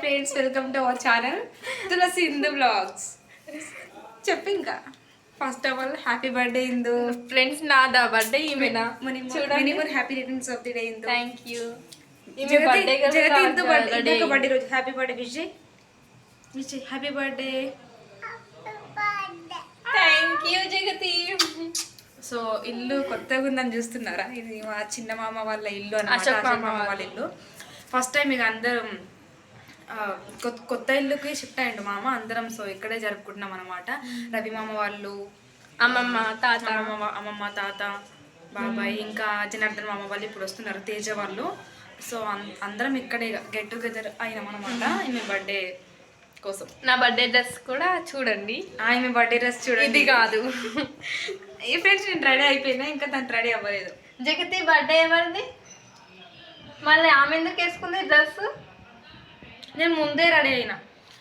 Friends welcome to our channel Tulasi Hindu blogs చెప్పు ఇంకా. First of all happy birthday Indu friends నాదా birthday ఈమెనా? చూడండి. Happy returns of the day Indu thank you Jagathi Indu birthday birthday రోజు. Happy birthday Vijay Vijay happy birthday thank you Jagathi. So ఇల్లు కొత్తగా ఉందని చూస్తున్నారా? ఇది మా చిన్న మామ వాళ్ళ ఇల్లు మామ వాళ్ళ ఇల్లు. ఫస్ట్ టైం ఇక అందరం కొత్త ఇల్లుకి షిఫ్ట్ అయ్యిండు మామ అందరం. సో ఇక్కడే జరుపుకుంటున్నాం అనమాట రవి మామ వాళ్ళు అమ్మమ్మ తాత. అమ్మమ్మ అమ్మమ్మ తాత బాబాయ్ ఇంకా జనార్దన్ మామ వాళ్ళు ఇప్పుడు వస్తున్నారు తేజ వాళ్ళు. సో అందరం ఇక్కడే గెట్ టుగెదర్ అయినాం అనమాట ఈమె బర్త్డే కోసం. నా బర్త్డే డ్రెస్ కూడా చూడండి. ఆమె బర్త్డే డ్రెస్ చూడండి. ఇది కాదు. ఈ ఫ్రెండ్స్ నేను రెడీ అయిపోయినా ఇంకా తను రెడీ అవ్వలేదు. జగతి బర్త్డే ఎవరిది? మళ్ళీ ఆమె ఎందుకు వేసుకుంది డ్రెస్ నేను ముందే రెడీ అయినా.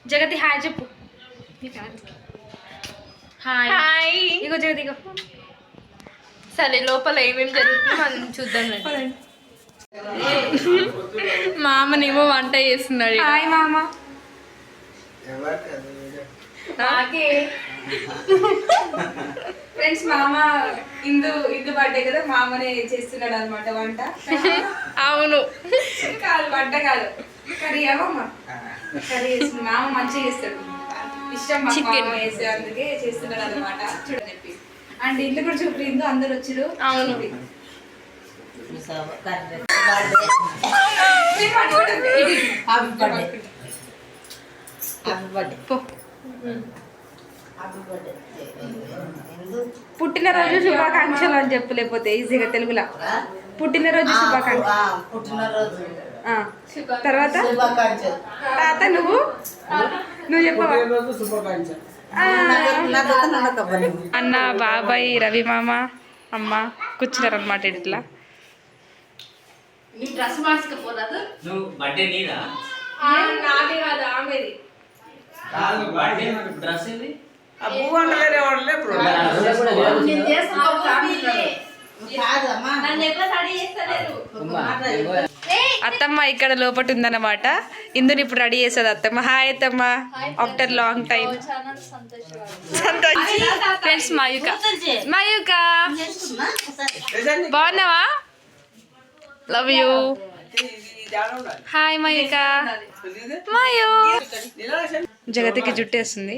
జగతి హాయ్ చెప్పు. హాయ్ హాయ్ ఇగో జగతి ఇగో. సరే లోపల ఏమేమి జరుగుతుందో మనం చూద్దాం రండి. మా అమ్మనేమో వంట చేస్తున్నాడు. హాయ్ మామ. నాకే. ఫ్రెండ్స్ మామ ఇందు ఇందు బర్త్డే కదా మామనే చేస్తున్నాడు అనమాట వంట. అవును. కాదు వంట కాదు. కర్రీ అమ్మమ్మ కర్రీ చేస్తుంది మామ మంచిగా చేస్తాడు ఇష్టం. మామ చేసే అందుకే చేస్తున్నాడు అనమాట చూడని చెప్పి. అండ్ ఇల్లు కూడా చూపి ఇందు అందరు వచ్చిరు. అవును. పుట్టినరోజు శుభాకాంక్షలు అని చెప్పు లేకపోతే ఈజీగా తెలుగులో. పుట్టినరోజు. తర్వాత? శుభాకాంక్షలు తాత నువ్వు? నువ్వు చెప్పవా? అన్న బాబాయ్ రవి మామ అమ్మ కూర్చున్నారు అనమాట ఇట్లా నువ్వు బర్త్డే నీదా? నాది కాదు ఆమెది. కాదు బర్త్డే డ్రెస్ ఇది కాదమ్మా అత్తమ్మ ఇక్కడ లోపట ఉందన్నమాట ఇందుని ఇప్పుడు రెడీ చేస్తుంది అత్తమ్మ. హాయ్ అత్తమ్మ. After long time Santosh. Friends Mayuka Mayuka బాగున్నావా? Love you hi Mayuka Mayu జగతికి జుట్టేస్తుంది.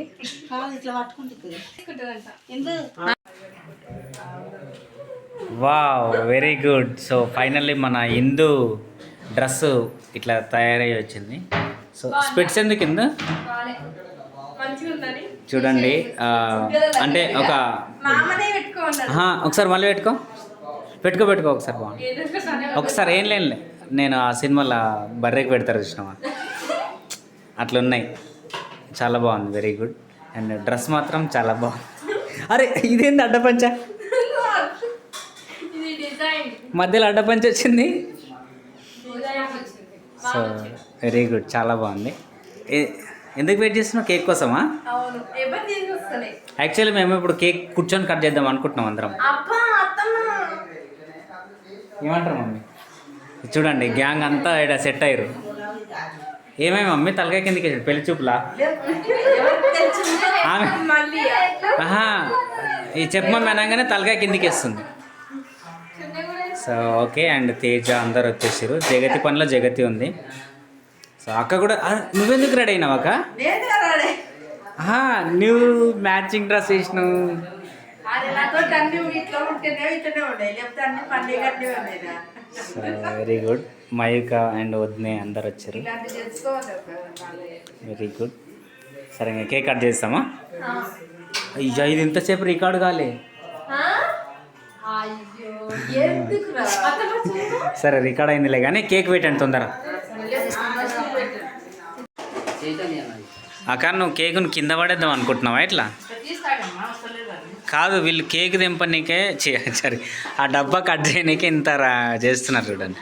Wow very good so finally మన హిందూ డ్రెస్ ఇట్లా తయారై వచ్చింది. సో స్పెట్స్ ఎందుకు కింద చూడండి అంటే ఒక ఒకసారి మళ్ళీ పెట్టుకో. పెట్టుకో పెట్టుకో ఒకసారి బాగుంది. ఒకసారి ఏం లేనులే. నేను ఆ సినిమాలో బర్రెకి పెడతారు చూసినావా? అట్లా ఉన్నాయి చాలా బాగుంది వెరీ గుడ్ అండ్ డ్రెస్ మాత్రం చాలా బాగుంది. అరే ఇదేంది అడ్డపంచ? మధ్యలో అడ్డపంచ వచ్చింది. సో వెరీ గుడ్ చాలా బాగుంది. ఎందుకు వెయిట్ చేస్తున్నావు? కేక్ కోసమా? యాక్చువల్లీ మేము ఇప్పుడు కేక్ కూర్చొని కట్ చేద్దాం అనుకుంటున్నాం అందరం. ఏమంటారు మమ్మీ? చూడండి గ్యాంగ్ అంతా ఇక్కడ సెట్ అయ్యారు. ఏమేమి మమ్మీ? తలకాయ కిందకి పెళ్ళి చూపులా? ఆమె మళ్ళీ ఆహా ఈ చెప్పమని అనగానే తలకాయ కిందికి వేస్తుంది. సో ఓకే అండ్ తేజ అందరు వచ్చేసారు. జగతి పనిలో జగతి ఉంది. సో అక్క కూడా నువ్వెందుకు రెడీ అయినావు అక్క? నువ్వు మ్యాచింగ్ డ్రెస్ వేసినావు. వెరీ గుడ్ మయూక అండ్ వద్నే అందరు వచ్చారు. వెరీ గుడ్ సరే ఇంకా కేక్ కట్ చేస్తామా? అయ్యా ఇది ఇంతసేపు రికార్డు కాలే. సరే రికార్డ్ అయిందిలే కానీ కేక్ పెట్టండి తొందర అక్క నువ్వు కేకును కింద పడేద్దాం అనుకుంటున్నావా అని. కాదు వీళ్ళు కేక్ దింపనీకే చే- సరే ఆ డబ్బా కట్ చేయనీకే ఇంత రా- చేస్తున్నారు చూడండి.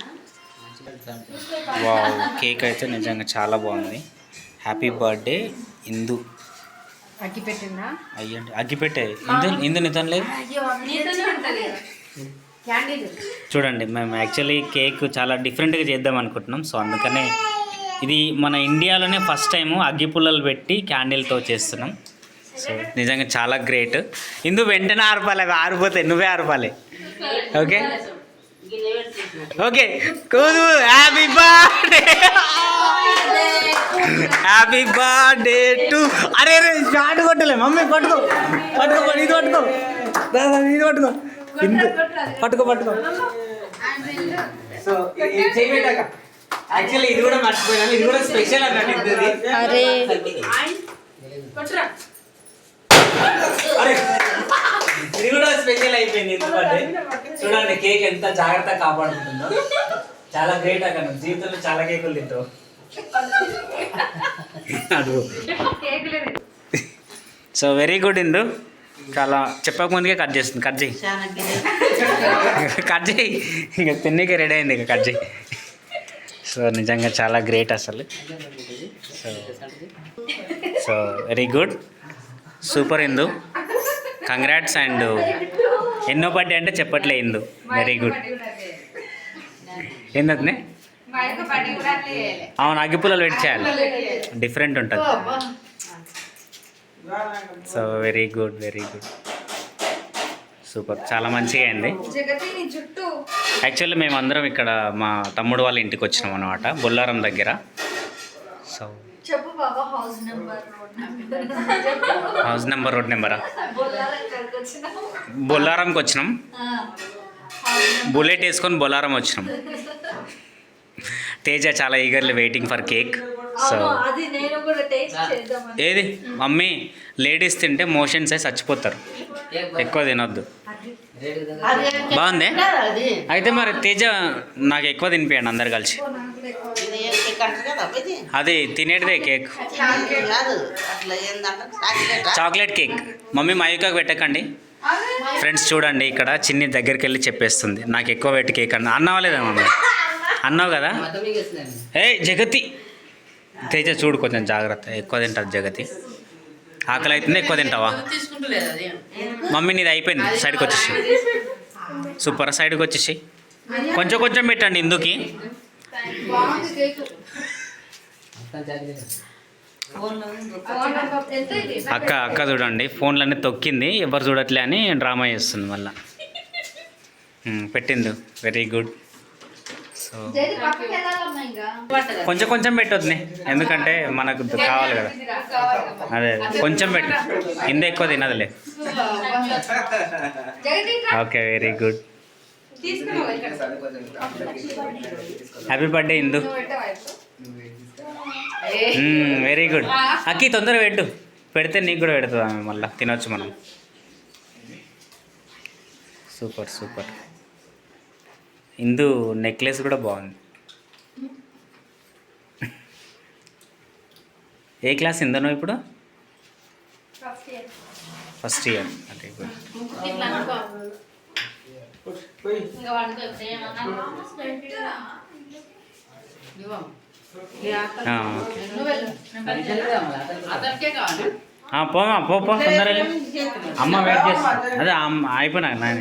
వావ్ కేక్ అయితే నిజంగా చాలా బాగుంది. Happy birthday Indu. అగ్గి పెట్టిందా అయ్యండి. అగ్గిపెట్టే. ఇందు ఇందు లేదు? చూడండి మేము యాక్చువల్లీ కేక్ చాలా డిఫరెంట్గా చేద్దాం అనుకుంటున్నాం. సో అందుకనే ఇది మన ఇండియాలోనే ఫస్ట్ టైము అగ్గిపుల్లలు పెట్టి క్యాండిల్తో చేస్తున్నాం. సో నిజంగా చాలా గ్రేట్. ఇందు వెంటనే ఆర్పాలి అవి ఆరిపోతాయి నువ్వే ఆర్పాలి okay? Okay. కూదు happy birthday happy birthday to అరే అరే షార్ట్ కొట్టలే మమ్మీ పట్టుకో. పట్టుకో పట్టు, ఇది పట్టుకో. ఇది పట్టుకో. ఇందు పట్టుకో పట్టుకో. సో చేయబెట్టాక యాక్చువల్లీ ఇది కూడా మర్చిపోయినాను ఇది కూడా స్పెషల్ అన్నట్టు అరే. అరే. ఇది కూడా స్పెషల్ అయిపోయింది ఎందుకంటే చూడండి కేక్ ఎంత జాగ్రత్తగా కాపాడుకుంటుందో. చాలా గ్రేట్ అక్కడ జీవితంలో చాలా కేకులు తింటావు. So very good Indu. చాలా చెప్పక ముందుకే కట్ చేస్తుంది. కట్ చేయి. కట్ చేయి. ఇంకా తిన్నీకే రెడీ అయింది ఇక కట్ చేయి. సో నిజంగా చాలా గ్రేట్ అసలు. So so very good super Indu. Congrats and ఎన్నో బర్త్డే అంటే చెప్పట్లే ఇందు. వెరీ గుడ్ ఏందతనే అవును అగ్గిపుల్లలు పెట్టి చేయాలి డిఫరెంట్ ఉంటుంది. So very good very good super చాలా మంచిగా అయింది. యాక్చువల్లీ మేమందరం ఇక్కడ మా తమ్ముడు వాళ్ళ ఇంటికి వచ్చినాం అనమాట బొల్లారం దగ్గర. సో చెప్పు బాబా house number house number road నెంబరా? బొల్లారంకి వచ్చినాం. బుల్లెట్ వేసుకొని బొల్లారం వచ్చినాం. తేజ చాలా eagerly waiting for cake so అవును, అది నేను కూడా టేస్ట్ చేద్దామని. ఏది? మమ్మీ లేడీస్ తింటే మోషన్స్ అయి చచ్చిపోతారు. ఎక్కువ తినొద్దు. బాగుంది? అయితే మరి తేజ నాకు ఎక్కువ తినిపించండి అందరు కలిసి. అది తినేటిదే కేక్. చాక్లెట్? కేక్. మమ్మీ మయూకాకు పెట్టకండి. ఫ్రెండ్స్ చూడండి ఇక్కడ చిన్ని దగ్గరికి వెళ్ళి చెప్పేస్తుంది. నాకు ఎక్కువ పెట్టి కేక్ అన్న. అన్నావా లేదా మమ్మీ? అన్నావు కదా? ఏ జగతి. తేజ చూడు కొంచెం జాగ్రత్త. ఎక్కువ తింటుంది జగతి. ఆకలి అవుతుంది ఎక్కువ తింటావా? మమ్మీ నీది అయిపోయింది. సైడ్కి వచ్చేసి సూపర్ సైడ్కి వచ్చేసి కొంచెం కొంచెం పెట్టండి ఇందుకి. అక్క అక్క చూడండి ఫోన్లన్నీ తొక్కింది ఎవరు చూడట్లే అని డ్రామా చేస్తుంది మళ్ళా. పెట్టింది వెరీ గుడ్ సో జైలు పక్కకి వెళ్ళాలమ్మా ఇంకా? కొంచెం కొంచెం పెట్టొద్దు ఎందుకంటే మనకు కావాలి కదా. అదే కొంచెం పెట్టు. ఇంత ఎక్కువ తినదులే. Okay very good happy birthday Indu very good అక్కి తొందరగా పెట్టు. పెడితే నీకు కూడా పెడుతుంది ఆమె మళ్ళీ. తినొచ్చు మనం. సూపర్ సూపర్ ఇందు నెక్లెస్ కూడా బాగుంది. ఏ క్లాస్ ఇందనో ఇప్పుడు? ఫస్ట్ ఇయర్ అంటే పోమా పో పో తొందరగా అమ్మ వెయిట్ చేస్తా అదే అమ్మ అయిపోయినా నాయన.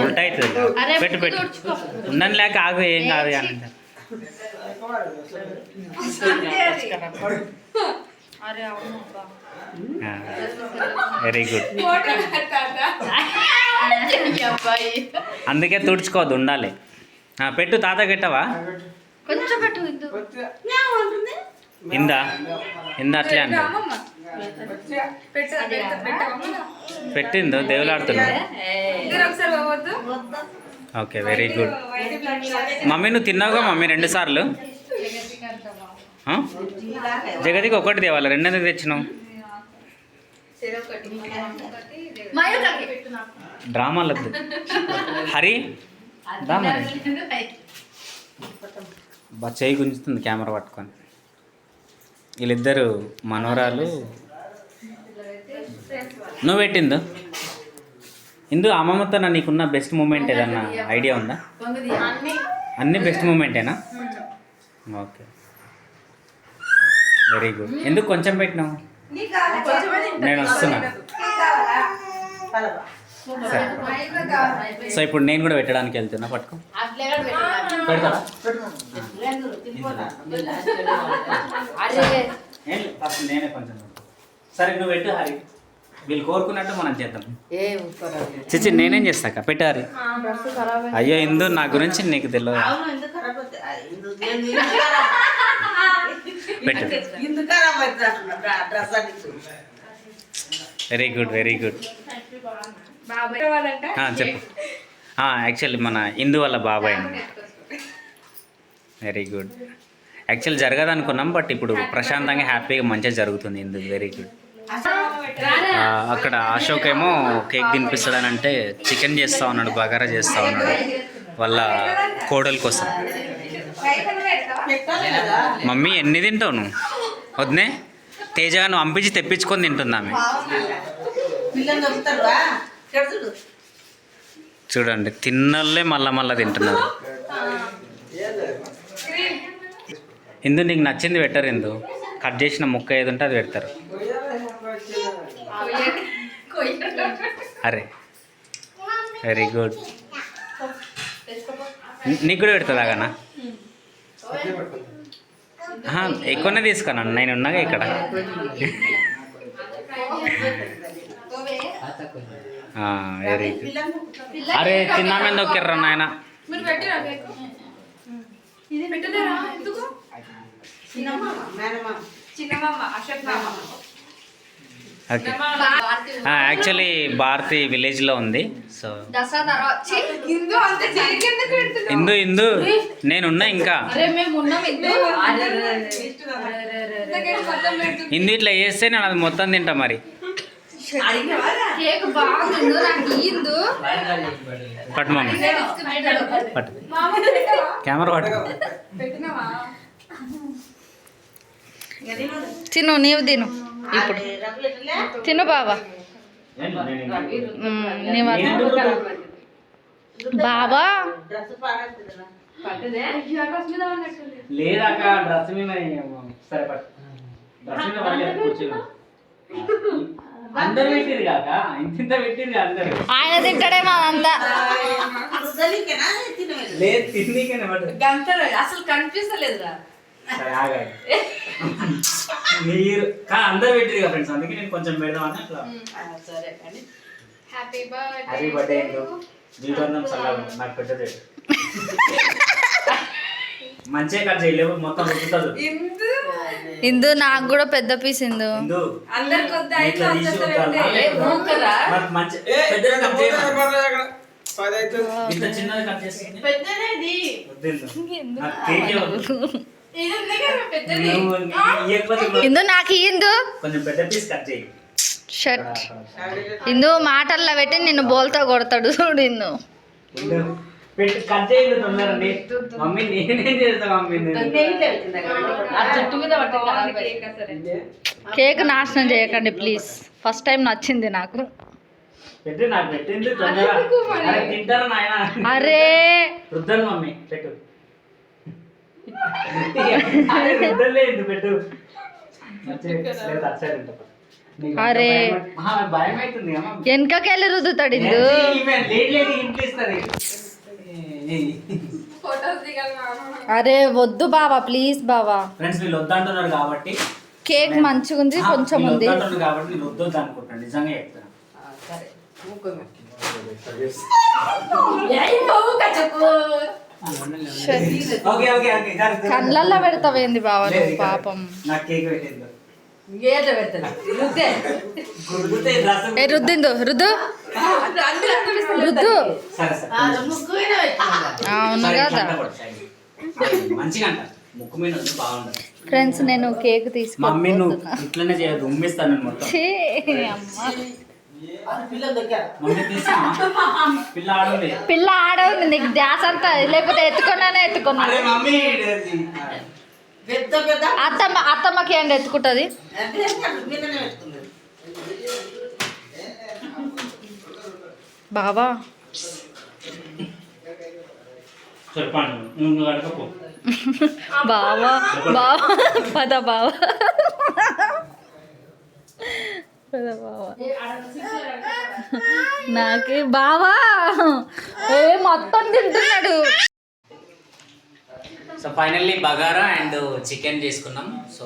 ఉల్టా అవుతుంది పెట్టు పెట్టు. ఉందని లేక ఆగు ఏం కాదు అని అంటారు. వెరీ గుడ్ అందుకే తుడుచుకోవద్దు ఉండాలి. ఆ, పెట్టు తాత పెట్టవా? కొంచెం పెట్టు ఇందు? ఇందా అట్లే అండి పెట్టిందో? దేవులాడుతున్నా ఓకే వెరీ గుడ్ మమ్మీ నువ్వు తిన్నావుగా మమ్మీ రెండు సార్లు? జగతికి ఒకటి తేవాలి రెండు ఎందుకు తెచ్చినావు? మయూకాకి డ్రామాలద్దు. హరి బా చేయి గుంజుతుంది కెమెరా పట్టుకొని. వీళ్ళిద్దరు మనవరాలు. నువ్వు పెట్టిందు ఇందు అమ్మమ్మతో నా నీకున్న బెస్ట్ మూమెంట్ ఏదన్నా ఐడియా ఉందా? అన్ని. బెస్ట్ మూమెంటేనా ఓకే. వెరీ గుడ్ ఎందుకు కొంచెం పెట్టినావు? నేను వస్తున్నా. సరే. సో ఇప్పుడు నేను కూడా పెట్టడానికి వెళ్తున్నా పట్టుకో. పెడతారా ఏం లేదు, ఫస్ట్ నేనే కొంచెం పెడతా. సరే నువ్వు పెట్టు హరి. వీళ్ళు కోరుకున్నట్టు మనం చేద్దాం. చిచి నేనేం చేస్తాక పెట్టు హరి. అయ్యో ఇందు నా గురించి నీకు తెలియదు పెట్టు. వెరీ గుడ్ వెరీ గుడ్ చెప్పు. యాక్చువల్లీ మన ఇందు వాళ్ళ బాబాయ్ అన్నమాట వెరీ గుడ్ యాక్చువల్ జరగదు అనుకున్నాం బట్ ఇప్పుడు ప్రశాంతంగా హ్యాపీగా మంచిగా జరుగుతుంది ఇందు. వెరీ గుడ్ అక్కడ అశోక్ ఏమో కేక్ తినిపిస్తాడని అంటే చికెన్ చేస్తా ఉన్నాడు బగారా చేస్తా ఉన్నాడు వాళ్ళ కోడల కోసం. మమ్మీ ఎన్ని తింటావు నువ్వు? వద్దే తేజగా నువ్వు పంపించి తెప్పించుకొని తింటున్నామే చూడండి తిన్నోళ్ళే మళ్ళా మళ్ళా తింటున్నారు. ఇందు నీకు నచ్చింది పెట్టరు ఇందు. కట్ చేసిన ముక్క ఏది ఉంటే అది పెడతారు. అరే వెరీ గుడ్. నీకు కూడా పెడుతుందా కన్నా ఎక్కువనే తీసుకున్నా. నేను ఉన్నాగా ఇక్కడ. వెరీ అరే తిన్నామే నొక్కిర్రా నాయన? చిన్నమామ అశోక్ మామ. ఓకే. యాక్చువల్లీ భారతి విలేజ్లో ఉంది సో ఇందు ఇందు ఇందు నేనున్నా ఇంకా. అరే మేము ఉన్నాం ఇద్దరు ఇంతకేం మొత్తం పెడుతుంది ఇందు ఇట్లా చేస్తే నేను అది మొత్తం తింటా మరి. పట్టు మమ్మీ పట్టు. కెమెరా పట్టు. పెట్టినావా? తిను నీవు తిను. ఇప్పుడు. తిను బాబా నీ బాబా డ్రెస్ పాడేస్తుందా లేదాక డ్రెస్ మీద సరే పట్టు. డ్రెస్ మీద పడలేదు కూర్చో. అందరు పెట్టిరు కాక ఇంత ఇంత పెట్టిరు అందరు. ఆయన తింటాడేమో తినలేదు లేదు తిండికనే అసలు కనిపిస్తలేదురా. ఆగండి మీరు కా అందరు పెట్టిరు కదా ఫ్రెండ్స్ అందుకే నేను కొంచెం పెడదామని అట్లా. సరే అని హ్యాపీ హ్యాపీ బర్త్డే ఇందు జీవితాంతం చల్లగా నాకు పెట్టదే. మంచిగా కట్ చేయలేవు మొత్తం రుద్దుతుంది ఇందు ఇందు నాకు కూడా పెద్ద పీస్ ఇందు ఇందు ఇది. నాకు. ఇది. షర్ట్ ఇందు మాటల్లో పెట్టి నిన్ను బోల్తో కొడతాడు చూడు ఇందు. ఇందు, పెట్టి కట్ చేయండి తొందరండి మమ్మీ నేనేం చేస్తా మమ్మీ నేను. ఆ చెట్టు మీద కేక్ నాశనం చేయకండి ప్లీజ్. ఫస్ట్ టైం నచ్చింది నాకు. అరే తింటారా నాయన? అరే. రుద్దను మమ్మీ పెట్టు. అరే. వెనకకెళ్ళి రుద్దుతాడు ఇందు. అరే వద్దు బావా ప్లీజ్ బావా. ఫ్రెండ్స్ వీళ్ళు వద్దంటున్నారు కాబట్టి కేక్ మంచిగా ఉంది కొంచెం ఉంది. కాబట్టి నేను నిజంగా చెప్తాను సరే. కళ్ళల్లో పెడతావేంది బావా నువ్వు. పాపం. ఏ రుద్దిందు రుద్దు. రుద్దు అవును కదా. ఫ్రెండ్స్ నేను కేక్ మమ్మీ నువ్వు తీసుకొని ఇట్లనే చేయదు ఉమ్మిస్తాను పిల్ల ఆడుంది. పిల్ల ఆడవుంది నీకు ధ్యాస అంతా లేకపోతే ఎత్తుకున్నానే ఎత్తుకున్నా అరే మమ్మీ పెద్ద పెద్ద? అత్తమ్మ అత్తమ్మకి ఏంటి ఎత్తుకుంటుంది? పెట్టుకున్నారు బావా బావా పద బావా. నాకే బావా? ఏ మొత్తం తింటున్నాడు. So finally bagara and chicken చేసుకున్నాం. సో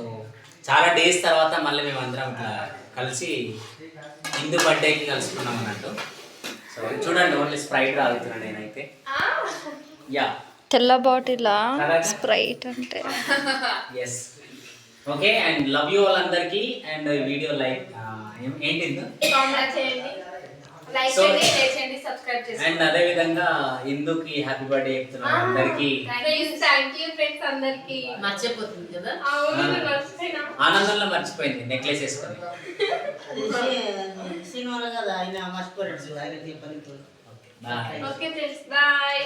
చాలా డేస్ తర్వాత మళ్ళీ మేము అందరం ఇట్లా కలిసి హిందూ బర్త్డేకి కలుసుకున్నాం అన్నట్టు. సో చూడండి ఓన్లీ స్ప్రైట్ తాగుతున్నాను నేనైతే. యా. తెల్ల బాటిలా? స్ప్రైట్ అంటే. Yes okay and love you all అందరికి అండ్ వీడియో లైక్ ఏంటి కామెంట్ చేయండి. లైక్ So- చేయండి షేర్ చేయండి సబ్స్క్రైబ్ చేయండి అండ్ అదే విధంగా హిందూకి హ్యాపీ బర్త్డే చెప్తున్నాం అందరికి. మర్చిపోతుంది కదా? ఆనందంలో మర్చిపోయింది నెక్లెస్ వేసుకొని. సినిమాలో కదా ఆయన మర్చిపోయాడు ఆయన చెప్పని బాయ్ ఓకే ఫ్రెండ్స్ బాయ్